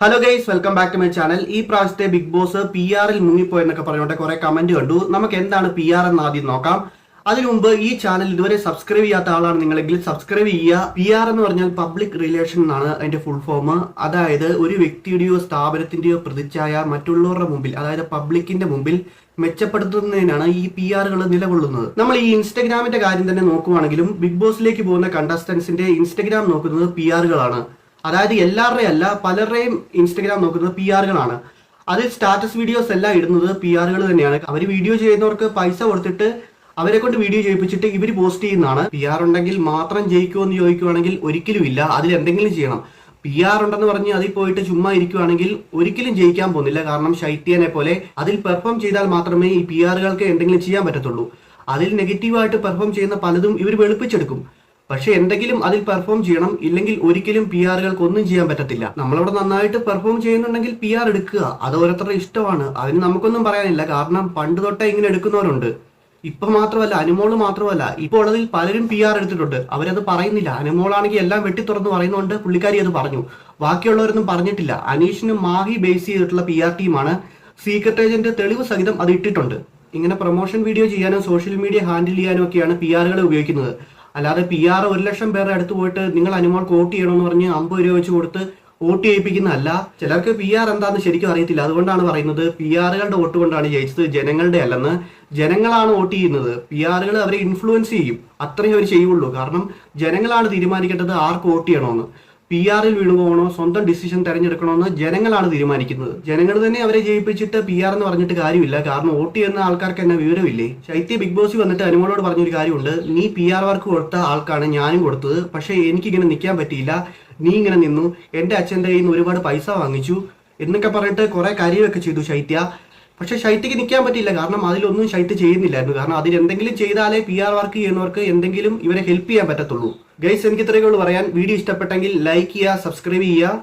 Hello guys welcome back to my channel ഈ പ്രാവശ്യത്തെ big boss P ആറിൽ മുങ്ങിപ്പോയെന്നൊക്കെ പറഞ്ഞോട്ടെ കുറെ കമന്റ് കണ്ടു. നമുക്ക് എന്താണ് പി ആർ എന്ന് ആദ്യം നോക്കാം. അതിനു മുമ്പ് ഈ ചാനൽ ഇതുവരെ സബ്സ്ക്രൈബ് ചെയ്യാത്ത ആളാണ് നിങ്ങളെങ്കിൽ സബ്സ്ക്രൈബ് ചെയ്യുക. പി ആർ എന്ന് പറഞ്ഞാൽ പബ്ലിക് റിലേഷൻ എന്നാണ് അതിന്റെ ഫുൾ ഫോം അതായത് ഒരു വ്യക്തിയുടെയോ സ്ഥാപനത്തിന്റെയോ പ്രതിച്ഛായ മറ്റുള്ളവരുടെ മുമ്പിൽ അതായത് പബ്ലിക്കിന്റെ മുമ്പിൽ മെച്ചപ്പെടുത്തുന്നതിനാണ് ഈ പി ആറുകൾ നിലകൊള്ളുന്നത്. നമ്മൾ ഈ ഇൻസ്റ്റഗ്രാമിന്റെ കാര്യം തന്നെ നോക്കുവാണെങ്കിലും ബിഗ് ബോസിലേക്ക് പോകുന്ന കണ്ടസ്റ്റൻസിന്റെ ഇൻസ്റ്റഗ്രാം നോക്കുന്നത് പി ആറുകളാണ് അതായത് എല്ലാവരുടെയും അല്ല പലരുടെയും ഇൻസ്റ്റഗ്രാം നോക്കുന്നത് പി ആറുകളാണ് അതിൽ സ്റ്റാറ്റസ് വീഡിയോസ് എല്ലാം ഇടുന്നത് പി ആറുകൾ തന്നെയാണ്. അവർ വീഡിയോ ചെയ്യുന്നവർക്ക് പൈസ കൊടുത്തിട്ട് അവരെ കൊണ്ട് വീഡിയോ ചെയ്യിപ്പിച്ചിട്ട് ഇവർ പോസ്റ്റ് ചെയ്യുന്നതാണ്. പി ആർ ഉണ്ടെങ്കിൽ മാത്രം ജയിക്കുമോ എന്ന് ചോദിക്കുവാണെങ്കിൽ ഒരിക്കലും ഇല്ല. അതിൽ എന്തെങ്കിലും ചെയ്യണം. പി ആർ ഉണ്ടെന്ന് പറഞ്ഞ് അതിൽ പോയിട്ട് ചുമ്മാ ഇരിക്കുവാണെങ്കിൽ ഒരിക്കലും ജയിക്കാൻ പോകുന്നില്ല. കാരണം ശൈത്യനെ പോലെ അതിൽ പെർഫോം ചെയ്താൽ മാത്രമേ ഈ പി ആറുകൾക്ക് എന്തെങ്കിലും ചെയ്യാൻ പറ്റത്തുള്ളൂ. അതിൽ നെഗറ്റീവായിട്ട് പെർഫോം ചെയ്യുന്ന പലതും ഇവർ വെളുപ്പിച്ചെടുക്കും. പക്ഷെ എന്തെങ്കിലും അതിൽ പെർഫോം ചെയ്യണം ഇല്ലെങ്കിൽ ഒരിക്കലും പി ആറുകൾക്ക് ഒന്നും ചെയ്യാൻ പറ്റത്തില്ല. നമ്മളവിടെ നന്നായിട്ട് പെർഫോം ചെയ്യുന്നുണ്ടെങ്കിൽ പി ആർ എടുക്കുക. അത് ഓരോരുത്തരുടെ ഇഷ്ടമാണ്. അതിന് നമുക്കൊന്നും പറയാനില്ല. കാരണം പണ്ട് തൊട്ടേ ഇങ്ങനെ എടുക്കുന്നവരുണ്ട്. ഇപ്പൊ മാത്രമല്ല അനുമോൾ മാത്രമല്ല. ഇപ്പോൾ ഉള്ളതിൽ പലരും പി ആർ എടുത്തിട്ടുണ്ട്. അവരത് പറയുന്നില്ല. അനുമോളാണെങ്കിൽ എല്ലാം വെട്ടി തുറന്ന് പറയുന്നുണ്ട്. പുള്ളിക്കാരി അത് പറഞ്ഞു. ബാക്കിയുള്ളവരൊന്നും പറഞ്ഞിട്ടില്ല. അനീഷിനും മാഹി ബേസ് ചെയ്തിട്ടുള്ള പി ആർ ടീമാണ്. സീക്രട്ട് ഏജന്റ് തെളിവ് സഹിതം അത് ഇട്ടിട്ടുണ്ട്. ഇങ്ങനെ പ്രൊമോഷൻ വീഡിയോ ചെയ്യാനും സോഷ്യൽ മീഡിയ ഹാൻഡിൽ ചെയ്യാനും ഒക്കെയാണ് പി ആറുകൾ ഉപയോഗിക്കുന്നത്. അല്ലാതെ പി ആർ ഒരു ലക്ഷം പേരുടെ അടുത്ത് പോയിട്ട് നിങ്ങൾ അനുമോൾക്ക് വോട്ട് ചെയ്യണമെന്ന് പറഞ്ഞ് അമ്പത് രൂപ വെച്ച് കൊടുത്ത് വോട്ട് ചെയ്യിപ്പിക്കുന്നതല്ല. ചിലർക്ക് പി ആർ എന്താണെന്ന് ശരിക്കും അറിയത്തില്ല. അതുകൊണ്ടാണ് പറയുന്നത് പി ആറുകളുടെ വോട്ട് കൊണ്ടാണ് ജയിച്ചത് ജനങ്ങളുടെ അല്ലെന്ന്. ജനങ്ങളാണ് വോട്ട് ചെയ്യുന്നത്. പി ആറുകൾ അവരെ ഇൻഫ്ലുവൻസ് ചെയ്യും. അത്രയും അവർ ചെയ്യുള്ളൂ. കാരണം ജനങ്ങളാണ് തീരുമാനിക്കേണ്ടത് ആർക്ക് വോട്ട് ചെയ്യണമെന്ന് പി ആറിൽ വീണു സ്വന്തം ഡിസിഷൻ തെരഞ്ഞെടുക്കണമെന്ന് ജനങ്ങളാണ് തീരുമാനിക്കുന്നത്. ജനങ്ങൾ തന്നെ അവരെ ജയിപ്പിച്ചിട്ട് പി ആർ എന്ന് പറഞ്ഞിട്ട് കാര്യമില്ല. കാരണം വോട്ട് ചെയ്യുന്ന ആൾക്കാർക്ക് എന്നെ വിവരമില്ലേ? ശൈത്യ ബിഗ് ബോസ് വന്നിട്ട് അനുമോളോട് പറഞ്ഞൊരു കാര്യമുണ്ട്. നീ പി ആർ വർക്ക് കൊടുത്ത ആൾക്കാണ് ഞാനും കൊടുത്തത്. പക്ഷേ എനിക്കിങ്ങനെ നിൽക്കാൻ പറ്റിയില്ല. നീ ഇങ്ങനെ നിന്നു. എന്റെ അച്ഛന്റെ കയ്യിൽ നിന്ന് ഒരുപാട് പൈസ വാങ്ങിച്ചു. എന്നൊക്കെ പറഞ്ഞിട്ട് കുറെ കാര്യമൊക്കെ ചെയ്തു ശൈത്യ. പക്ഷെ ഷൈറ്റിക്ക് നിൽക്കാൻ പറ്റില്ല കാരണം അതിലൊന്നും ഷൈറ്റ് ചെയ്യുന്നില്ലായിരുന്നു. കാരണം അതിൽ എന്തെങ്കിലും ചെയ്താലേ പി ആർ വർക്ക് ചെയ്യുന്നവർക്ക് എന്തെങ്കിലും ഇവരെ ഹെൽപ്പ് ചെയ്യാൻ പറ്റത്തുള്ളൂ. ഗൈസ് എനിക്ക് ഇത്രയേ ഉള്ളൂ പറയാൻ. വീഡിയോ ഇഷ്ടപ്പെട്ടെങ്കിൽ ലൈക്ക് ചെയ്യുക സബ്സ്ക്രൈബ് ചെയ്യുക.